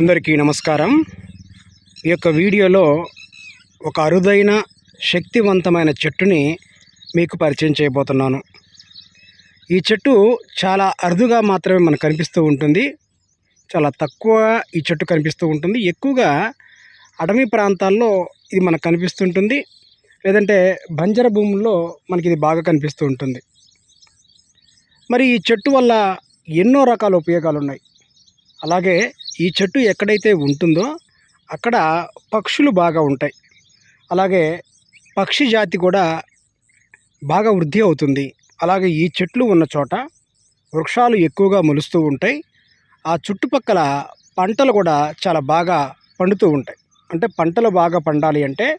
అందరికీ నమస్కారం. ఈ యొక్క వీడియోలో ఒక అరుదైన శక్తివంతమైన చెట్టుని మీకు పరిచయం చేయబోతున్నాను. ఈ చెట్టు చాలా అరుదుగా మాత్రమే మనకు కనిపిస్తూ ఉంటుంది. చాలా తక్కువ ఈ చెట్టు కనిపిస్తూ ఉంటుంది. ఎక్కువగా అడవి ప్రాంతాల్లో ఇది మనకు కనిపిస్తుంటుంది. లేదంటే బంజర భూముల్లో మనకి ఇది బాగా కనిపిస్తూ ఉంటుంది. మరి ఈ చెట్టు వల్ల ఎన్నో రకాల ఉపయోగాలు ఉన్నాయి అలాగే ఈ చెట్టు ఎక్కడైతే ఉంటుందో అక్కడ పక్షులు బాగా ఉంటాయి. అలాగే పక్షి జాతి కూడా బాగా వృద్ధి అవుతుంది. అలాగే ఈ చెట్లు ఉన్న చోట వృక్షాలు ఎక్కువగా మొలుస్తూ ఉంటాయి. ఆ చుట్టుపక్కల పంటలు కూడా చాలా బాగా పండుతూ ఉంటాయి. అంటే పంటలు బాగా పండాలి అంటే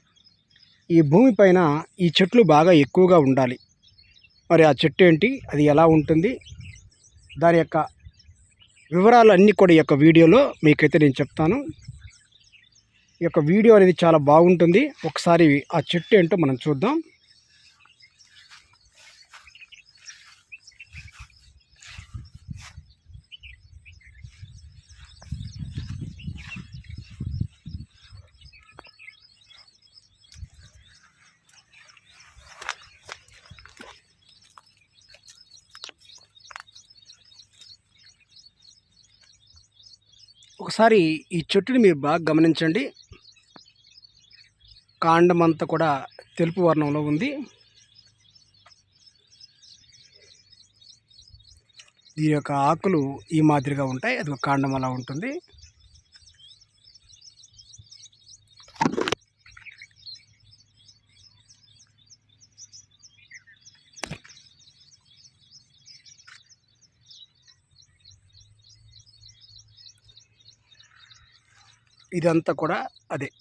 ఈ భూమిపైన ఈ చెట్లు బాగా ఎక్కువగా ఉండాలి. మరి ఆ చెట్టు ఏంటి? అది ఎలా ఉంటుంది? దాని యొక్క వివరాలు అన్నీ కూడా ఈ యొక్క వీడియోలో మీకైతే నేను చెప్తాను. ఈ యొక్క వీడియో అనేది చాలా బాగుంటుంది. ఒకసారి ఆ చెట్టు ఏంటో మనం చూద్దాం. ఒకసారి ఈ చెట్టుని మీరు బాగా గమనించండి. కాండం అంతా కూడా తెలుపు వర్ణంలో ఉంది. దీని యొక్క ఆకులు ఈ మాదిరిగా ఉంటాయి. అది ఒక కాండం అలా ఉంటుంది. ఇదంతా కూడా అదే.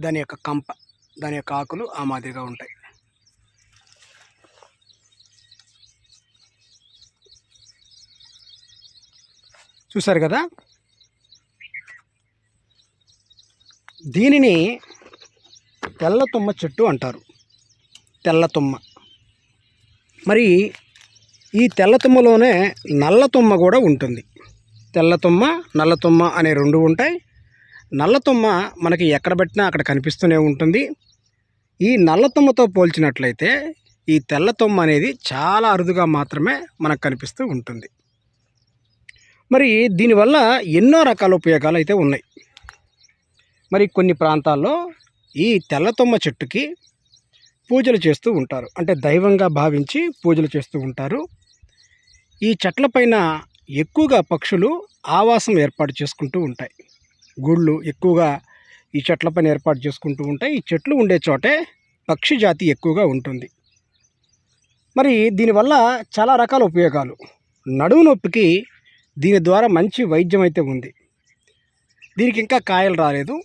దాని యొక్క కంప దాని యొక్క ఆకులు ఆ మాదిరిగా ఉంటాయి. చూశారు కదా? దీనిని తెల్ల తుమ్మ చెట్టు అంటారు. తెల్ల తుమ్మ. మరి ఈ తెల్ల తుమ్మలోనే నల్ల తుమ్మ కూడా ఉంటుంది. తెల్లతుమ్మ నల్లతుమ్మ అనే రెండు ఉంటాయి. నల్లతుమ్మ మనకి ఎక్కడ పెట్టినా అక్కడ కనిపిస్తూనే ఉంటుంది. ఈ నల్లతుమ్మతో పోల్చినట్లయితే ఈ తెల్లతుమ్మ అనేది చాలా అరుదుగా మాత్రమే మనకు కనిపిస్తూ ఉంటుంది. మరి దీనివల్ల ఎన్నో రకాల ఉపయోగాలు అయితే ఉన్నాయి. మరి కొన్ని ప్రాంతాల్లో ఈ తెల్లతుమ్మ చెట్టుకి పూజలు చేస్తూ ఉంటారు. అంటే దైవంగా భావించి పూజలు చేస్తూ ఉంటారు. ఈ చెట్లపైన ఎక్కువగా పక్షులు ఆవాసం ఏర్పాటు చేసుకుంటూ ఉంటాయి. గుళ్ళు ఎక్కువగా ఈ చెట్ల పైన ఏర్పాటు చేసుకుంటూ ఉంటాయి. ఈ చెట్లు ఉండే చోటే పక్షి జాతి ఎక్కువగా ఉంటుంది. మరి దీనివల్ల చాలా రకాల ఉపయోగాలు. నడుము నొప్పికి దీని ద్వారా మంచి వైద్యం అయితే ఉంది. దీనికి ఇంకా కాయలు రాలేదు.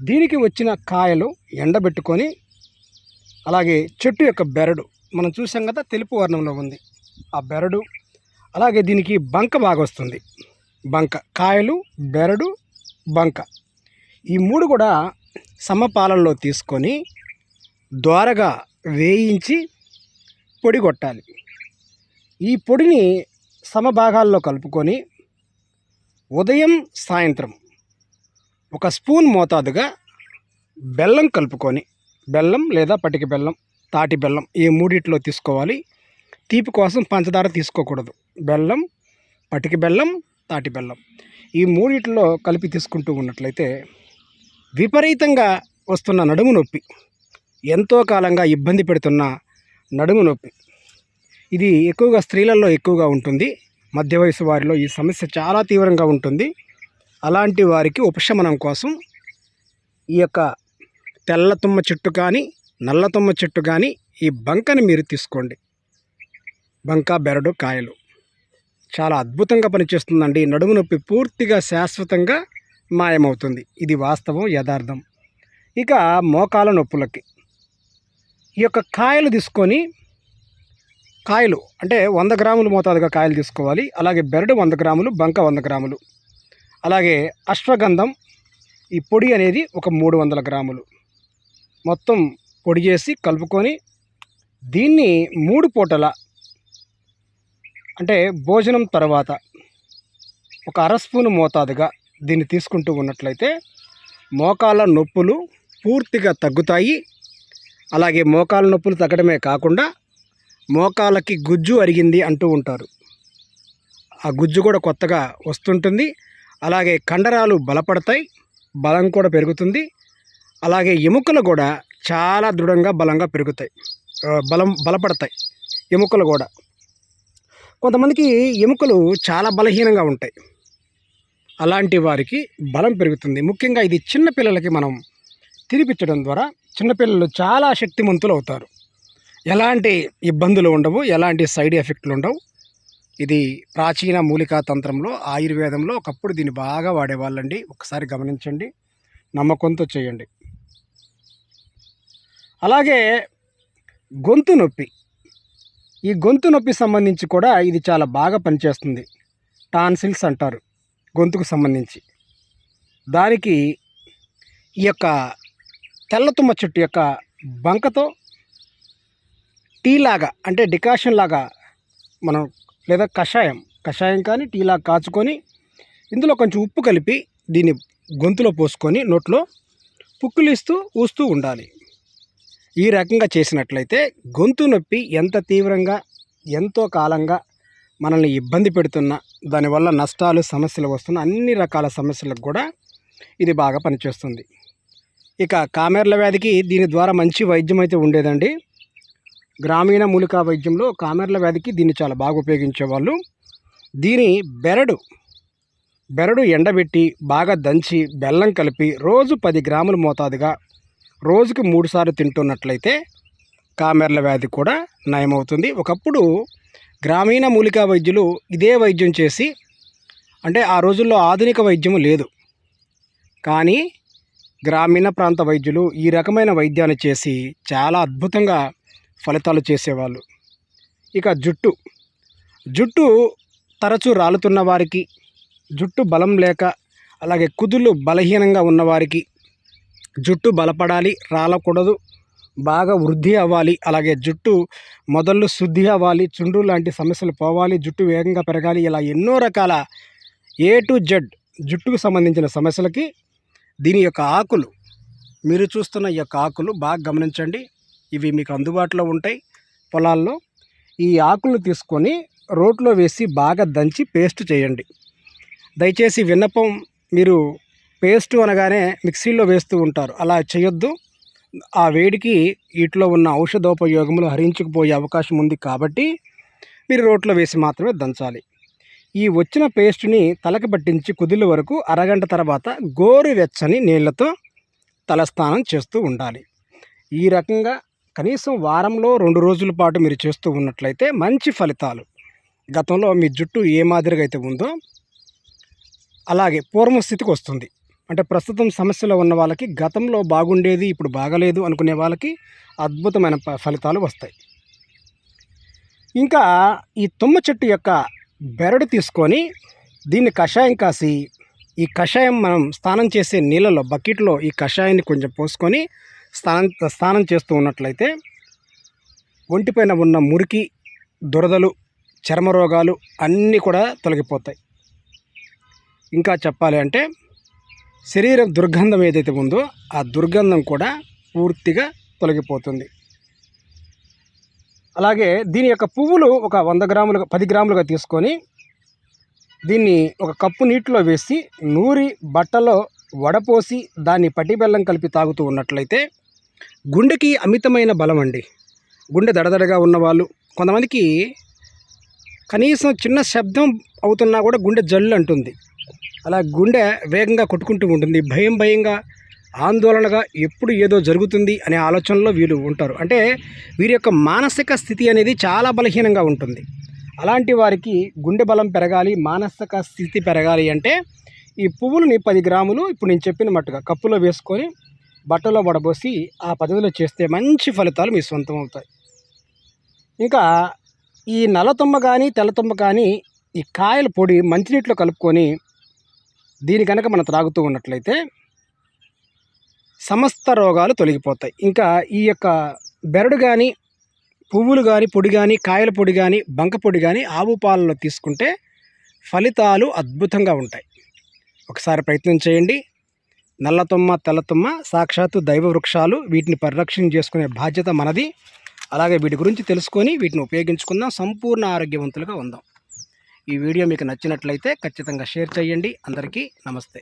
దీనికి వచ్చిన కాయలు ఎండబెట్టుకొని అలాగే చెట్టు యొక్క బెరడు మనం చూసాం కదా తెలుపు వర్ణంలో ఉంది. ఆ బెరడు అలాగే దీనికి బంక బాగా వస్తుంది. బంక కాయలు బెరడు బంక. ఈ మూడు కూడా సమపాలనలో తీసుకొని ద్వారగా వేయించి పొడి కొట్టాలి. ఈ పొడిని సమభాగాల్లో కలుపుకొని ఉదయం సాయంత్రం ఒక స్పూన్ మోతాదుగా బెల్లం కలుపుకొని బెల్లం లేదా పటిక బెల్లం తాటి బెల్లం ఈ మూడిట్లో తీసుకోవాలి. తీపి కోసం పంచదార తీసుకోకూడదు. బెల్లం పటిక బెల్లం తాటి బెల్లం. ఈ మూడిట్లో కలిపి తీసుకుంటూ ఉన్నట్లయితే విపరీతంగా వస్తున్న నడుము నొప్పి. ఎంతో కాలంగా ఇబ్బంది పెడుతున్న నడుము నొప్పి. ఇది ఎక్కువగా స్త్రీలలో ఎక్కువగా ఉంటుంది. మధ్య వయసు వారిలో ఈ సమస్య చాలా తీవ్రంగా ఉంటుంది. అలాంటి వారికి ఉపశమనం కోసం ఈ యొక్క తెల్ల తుమ్మ చెట్టు కానీ నల్ల తుమ్మ చెట్టు కానీ ఈ బంకని మీరు తీసుకోండి. బంకా బెరడు కాయలు. చాలా అద్భుతంగా పనిచేస్తుందండి. నడుము నొప్పి పూర్తిగా శాశ్వతంగా మాయమవుతుంది. ఇది వాస్తవం యథార్థం. ఇక మోకాల నొప్పులకి. ఈ యొక్క కాయలు తీసుకొని కాయలు అంటే వంద గ్రాములు మోతాదుగా కాయలు తీసుకోవాలి. అలాగే బెరడు వంద గ్రాములు బంక వంద గ్రాములు. అలాగే అశ్వగంధం ఈ పొడి అనేది ఒక మూడు వందల గ్రాములు. మొత్తం పొడి చేసి కలుపుకొని దీన్ని మూడు పూటల అంటే భోజనం తర్వాత ఒక అర స్పూను మోతాదుగా దీన్ని తీసుకుంటూ ఉన్నట్లయితే మోకాళ్ళ నొప్పులు పూర్తిగా తగ్గుతాయి. అలాగే మోకాళ్ళ నొప్పులు తగ్గడమే కాకుండా మోకాళ్ళకి గుజ్జు అరిగింది అంటూ ఉంటారు. ఆ గుజ్జు కూడా కొత్తగా వస్తుంటుంది. అలాగే కండరాలు బలపడతాయి బలం కూడా పెరుగుతుంది. అలాగే ఎముకలు కూడా చాలా దృఢంగా బలంగా పెరుగుతాయి. బలం బలపడతాయి. ఎముకలు కూడా. కొంతమందికి ఎముకలు చాలా బలహీనంగా ఉంటాయి. అలాంటి వారికి బలం పెరుగుతుంది. ముఖ్యంగా ఇది చిన్నపిల్లలకి మనం తినిపించడం ద్వారా చిన్నపిల్లలు చాలా శక్తిమంతులు అవుతారు. ఎలాంటి ఇబ్బందులు ఉండవు ఎలాంటి సైడ్ ఎఫెక్ట్లు ఉండవు. ఇది ప్రాచీన మూలికా తంత్రంలో ఆయుర్వేదంలో ఒకప్పుడు దీన్ని బాగా వాడేవాళ్ళండి. ఒకసారి గమనించండి నమ్మకంతో చేయండి. అలాగే గొంతు నొప్పి. ఈ గొంతు నొప్పి సంబంధించి కూడా ఇది చాలా బాగా పనిచేస్తుంది. టాన్సిల్స్ అంటారు గొంతుకు సంబంధించి. దానికి ఈ యొక్క తెల్లతుమ్మ చెట్టు యొక్క బంకతో టీ లాగా అంటే డికాషన్ లాగా మనం లేదా కషాయం కషాయం కానీ టీ లాగా కాచుకొని ఇందులో కొంచెం ఉప్పు కలిపి దీన్ని గొంతులో పోసుకొని నోట్లో పుక్కులిస్తూ ఊస్తూ ఉండాలి. ఈ రకంగా చేసినట్లయితే గొంతు నొప్పి ఎంత తీవ్రంగా ఎంతో కాలంగా మనల్ని ఇబ్బంది పెడుతున్న దానివల్ల నష్టాలు సమస్యలు వస్తున్న అన్ని రకాల సమస్యలకు కూడా ఇది బాగా పనిచేస్తుంది. ఇక కామెర్ల వ్యాధికి దీని ద్వారా మంచి వైద్యం అయితే ఉండేదండి. గ్రామీణ మూలికా వైద్యంలో కామెర్ల వ్యాధికి దీన్ని చాలా బాగా ఉపయోగించేవాళ్ళు. దీని బెరడు బెరడు ఎండబెట్టి బాగా దంచి బెల్లం కలిపి రోజు పది గ్రాముల మోతాదుగా రోజుకి మూడుసార్లు తింటున్నట్లయితే కామెర్ల వ్యాధి కూడా నయమవుతుంది. ఒకప్పుడు గ్రామీణ మూలికా వైద్యులు ఇదే వైద్యం చేసి అంటే ఆ రోజుల్లో ఆధునిక వైద్యం లేదు. కానీ గ్రామీణ ప్రాంత వైద్యులు ఈ రకమైన వైద్యాన్ని చేసి చాలా అద్భుతంగా ఫలితాలు చేసేవాళ్ళు. ఇక జుట్టు. జుట్టు తరచూ రాలుతున్న వారికి జుట్టు బలం లేక అలాగే కుదుళ్ళు బలహీనంగా ఉన్నవారికి జుట్టు బలపడాలి రాలకూడదు. బాగా వృద్ధి అవ్వాలి. అలాగే జుట్టు మొదళ్ళు శుద్ధి అవ్వాలి చుండ్రు లాంటి సమస్యలు పోవాలి జుట్టు వేగంగా పెరగాలి ఇలా ఎన్నో రకాల ఏ టు జెడ్ జుట్టుకు సంబంధించిన సమస్యలకి దీని యొక్క ఆకులు మీరు చూస్తున్న ఈ యొక్క ఆకులు బాగా గమనించండి. ఇవి మీకు అందుబాటులో ఉంటాయి. పొలాల్లో ఈ ఆకులను తీసుకొని రోట్లో వేసి బాగా దంచి పేస్ట్ చేయండి. దయచేసి విన్నపం మీరు పేస్ట్ అనగానే మిక్సీలో వేస్తూ ఉంటారు. అలా చేయొద్దు. ఆ వేడికి వీటిలో ఉన్న ఔషధోపయోగములు హరించుకుపోయే అవకాశం ఉంది కాబట్టి మీరు రోట్లో వేసి మాత్రమే దంచాలి. ఈ వచ్చిన పేస్ట్ని తలకు పట్టించి కుదిల వరకు అరగంట తర్వాత గోరువెచ్చని నీళ్ళతో తలస్నానం చేస్తూ ఉండాలి. ఈ రకంగా కనీసం వారంలో రెండు రోజుల పాటు మీరు చేస్తూ ఉన్నట్లయితే మంచి ఫలితాలు. గతంలో మీ జుట్టు ఏ మాదిరిగా అయితే ఉందో అలాగే పూర్వ స్థితికి వస్తుంది. అంటే ప్రస్తుతం సమస్యలో ఉన్న వాళ్ళకి గతంలో బాగుండేది ఇప్పుడు బాగలేదు అనుకునే వాళ్ళకి అద్భుతమైన ఫలితాలు వస్తాయి. ఇంకా ఈ తుమ్మ చెట్టు యొక్క బెరడు తీసుకొని దీన్ని కషాయం కాసి ఈ కషాయం మనం స్నానం చేసే నీళ్ళలో బకెట్లో ఈ కషాయాన్ని కొంచెం పోసుకొని స్నానం స్నానం చేస్తూ ఉన్నట్లయితే ఒంటిపైన ఉన్న మురికి దురదలు చర్మ రోగాలు అన్నీ కూడా తొలగిపోతాయి. ఇంకా చెప్పాలి అంటే శరీరం దుర్గంధం ఏదైతే ఉందో ఆ దుర్గంధం కూడా పూర్తిగా తొలగిపోతుంది. అలాగే దీని యొక్క పువ్వులు ఒక వంద గ్రాములుగా పది గ్రాములుగా తీసుకొని దీన్ని ఒక కప్పు నీటిలో వేసి నూరి బట్టలో వడపోసి దాన్ని పట్టి బెల్లం కలిపి తాగుతూ ఉన్నట్లయితే గుండెకి అమితమైన బలం అండి. గుండె దడదడగా ఉన్నవాళ్ళు కొంతమందికి కనీసం చిన్న శబ్దం అవుతున్నా కూడా గుండె జల్లు అంటుంది. అలా గుండె వేగంగా కొట్టుకుంటూ ఉంటుంది. భయం భయంగా ఆందోళనగా ఎప్పుడు ఏదో జరుగుతుంది అనే ఆలోచనలో వీళ్ళు ఉంటారు. అంటే వీరి యొక్క మానసిక స్థితి అనేది చాలా బలహీనంగా ఉంటుంది. అలాంటి వారికి గుండె బలం పెరగాలి మానసిక స్థితి పెరగాలి అంటే ఈ పువ్వులని పది గ్రాములు ఇప్పుడు నేను చెప్పిన మట్టుగా కప్పులో వేసుకొని బట్టలో వడబోసి ఆ పద్ధతిలో చేస్తే మంచి ఫలితాలు మీ సొంతం అవుతాయి. ఇంకా ఈ నల్లతుమ్మ కానీ తెల్లతుమ్మ కానీ ఈ కాయల పొడి మంచినీటిలో కలుపుకొని దీని కనుక మనం త్రాగుతూ ఉన్నట్లయితే సమస్త రోగాలు తొలగిపోతాయి. ఇంకా ఈ యొక్క బెరడు కానీ పువ్వులు కానీ పొడి కానీ కాయల పొడి కానీ బంక పొడి కానీ ఆవు పాలలో తీసుకుంటే ఫలితాలు అద్భుతంగా ఉంటాయి. ఒకసారి ప్రయత్నం చేయండి. నల్లతుమ్మ తెల్లతుమ్మ సాక్షాత్తు దైవ వృక్షాలు వీటిని పరిరక్షణ చేసుకునే బాధ్యత మనది. అలాగే వీటి గురించి తెలుసుకొని వీటిని ఉపయోగించుకుందాం. సంపూర్ణ ఆరోగ్యవంతులుగా ఉందాం. ఈ వీడియో మీకు నచ్చినట్లయితే ఖచ్చితంగా షేర్ చేయండి. అందరికీ నమస్తే.